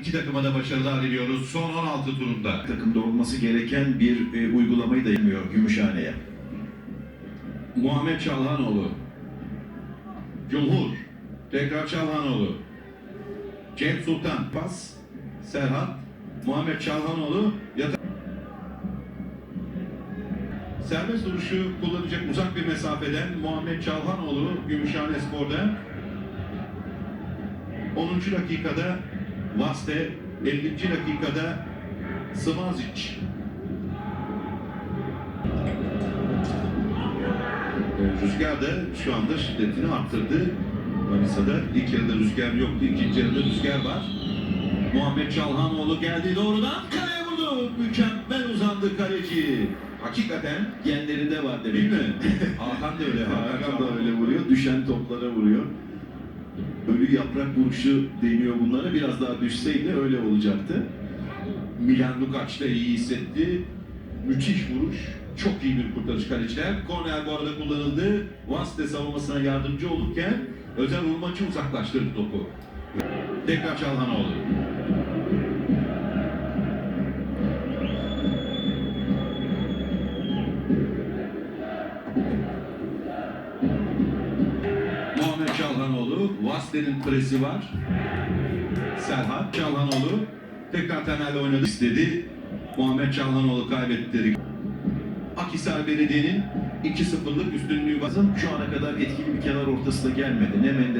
İki takıma da başarılar diliyoruz son 16 turunda. takımda olması gereken bir e, uygulamayı da yapmıyor Gümüşhane'ye. Muhammed Çalhanoğlu. Cumhur. Tekrar Çalhanoğlu. Cem Sultan. Pas. Serhat. Muhammed Çalhanoğlu. Yata Serbest duruşu kullanacak uzak bir mesafeden Muhammed Çalhanoğlu Gümüşhane Spor'da 10. dakikada Vaste 50. dakikada Smazic Rüzgar da şu anda şiddetini arttırdı. Manisa'da ilk yarıda rüzgar yoktu, ikinci yarıda rüzgar var. Muhammed Çalhanoğlu geldi doğrudan kaleye vurdu. Mükemmel uzandı kaleci. Hakikaten Genlerinde var demek değil mi? Hakan da öyle. Hakan da öyle vuruyor. Düşen toplara vuruyor. Ölü yaprak vuruşu deniyor bunlara. Biraz daha düşseydi öyle olacaktı. Milan Lukacs da iyi hissetti. Müthiş vuruş. Çok iyi bir kurtarış kaleciler. Korner bu arada kullanıldı. Vaste savunmasına yardımcı olurken Özel Urmaç'ı uzaklaştırdı topu. Tekrar Çalhanoğlu. Çalhanoğlu. Vaste'nin presi var. Serhat Çalhanoğlu tekrar Taner'le oynadı istedi. Muhammed Çalhanoğlu kaybetti. Akhisar Belediye'nin 2-0'lık üstünlüğü var. Şu ana kadar etkili bir kenar ortası da gelmedi. Ne Mendes